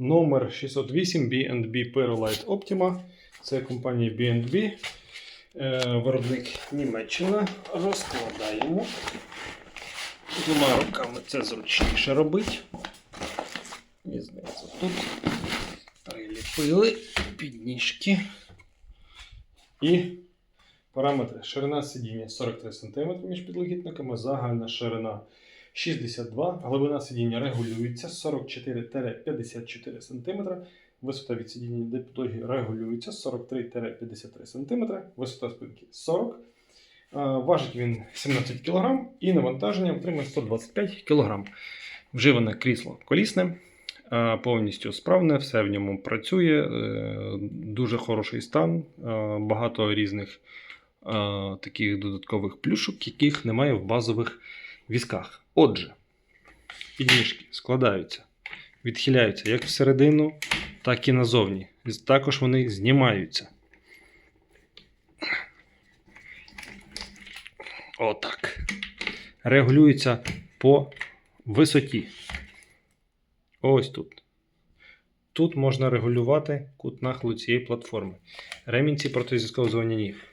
номер 608 B&B Perolite Optima. Це компанія B&B. Е, Виробник Німеччина. Розкладаємо. Двома руками це зручніше робити. І знизу тут приліпили підніжки. І параметри. Ширина сидіння 43 см між підлокітниками, загальна ширина 62 Глибина сидіння регулюється 44-54 см. Висота від сидіння до підлоги регулюється 43-53 см. Висота спинки 40 Е, Важить він 17 кг і навантаження отримує 125 кг. Вживане крісло колісне, повністю справне, все в ньому працює, е, дуже хороший стан, е, багато різних е, таких додаткових плюшок, яких немає в базових візках. Отже, підніжки складаються, відхиляються як всередину, так і назовні. Також вони знімаються. Отак. Регулюються по висоті. Ось тут. Тут можна регулювати кут нахилу цієї платформи. Ремінці протизв'язкового звання ніг.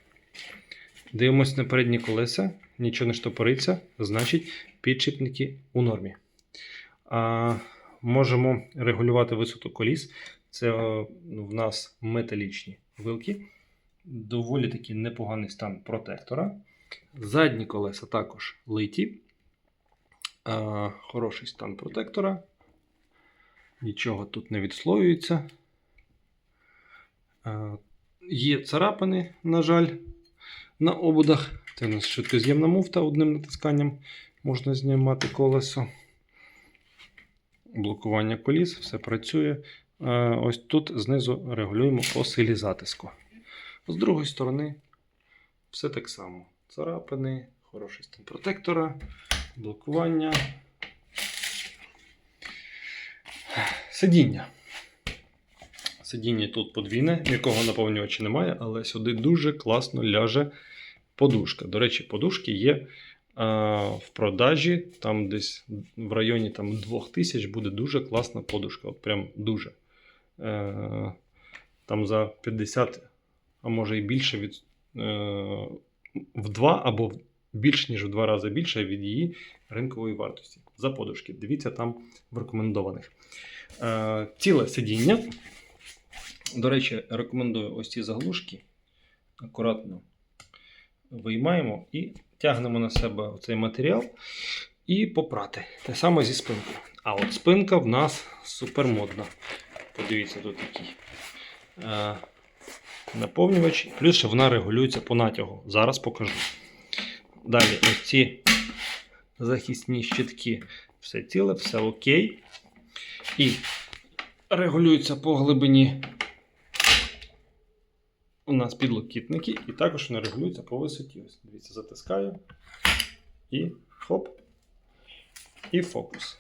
Дивимось на передні колеса, нічого не штопориться, значить підшипники у нормі. А, можемо регулювати висоту коліс. Це е, в нас металічні вилки. Доволі таки непоганий стан протектора. Задні колеса також литі. А, хороший стан протектора. Нічого тут не відслоюється. А, є царапини, на жаль, на ободах. Це у нас швидкоз'ємна муфта одним натисканням можна знімати колесо. Блокування коліс, все працює. Ось тут знизу регулюємо по силі затиску. З другої сторони, все так само. Царапини, хороший стан протектора, блокування. Сидіння. Сидіння тут подвійне, якого наповнювача немає, але сюди дуже класно ляже подушка. До речі, подушки є а, в продажі, там десь в районі там, 2000 буде дуже класна подушка. От прям дуже. Е, там за 50, а може і більше від. Е, в два або в- більш ніж в два рази більше від її ринкової вартості за подушки. Дивіться там в рекомендованих. Е, ціле сидіння. До речі, рекомендую ось ці заглушки. Акуратно виймаємо і тягнемо на себе цей матеріал і попрати. Те саме зі спинкою. А от спинка в нас супермодна. Подивіться, тут такий. Е, наповнювач, плюс ще вона регулюється по натягу. Зараз покажу. Далі, ось ці захисні щитки, все ціле, все окей. І регулюються по глибині. У нас підлокітники, і також вони регулюються по висоті. Ось, дивіться, затискаю. І хоп. І фокус.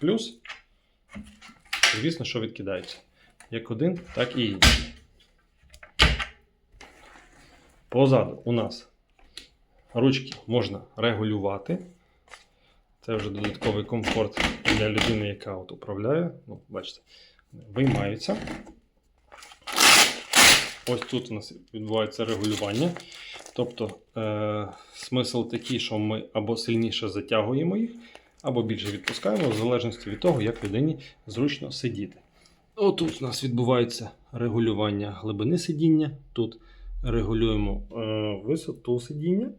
Плюс, звісно, що відкидається. Як один, так і інший. Позаду у нас ручки можна регулювати. Це вже додатковий комфорт для людини, яка от управляє. Ну, бачите, виймаються. Ось тут у нас відбувається регулювання. Тобто е- смисл такий, що ми або сильніше затягуємо їх, або більше відпускаємо, в залежності від того, як людині зручно сидіти. Отут у нас відбувається регулювання глибини сидіння. Тут регулюємо е, висоту сидіння.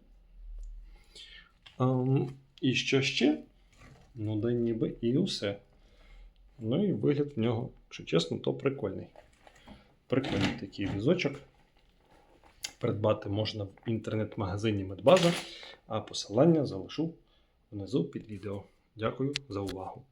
Ем, і що ще? Ну, да ніби і усе. Ну і вигляд в нього, якщо чесно, то прикольний. Прикольний такий візочок. Придбати можна в інтернет-магазині Медбаза, а посилання залишу внизу під відео. Дякую за увагу.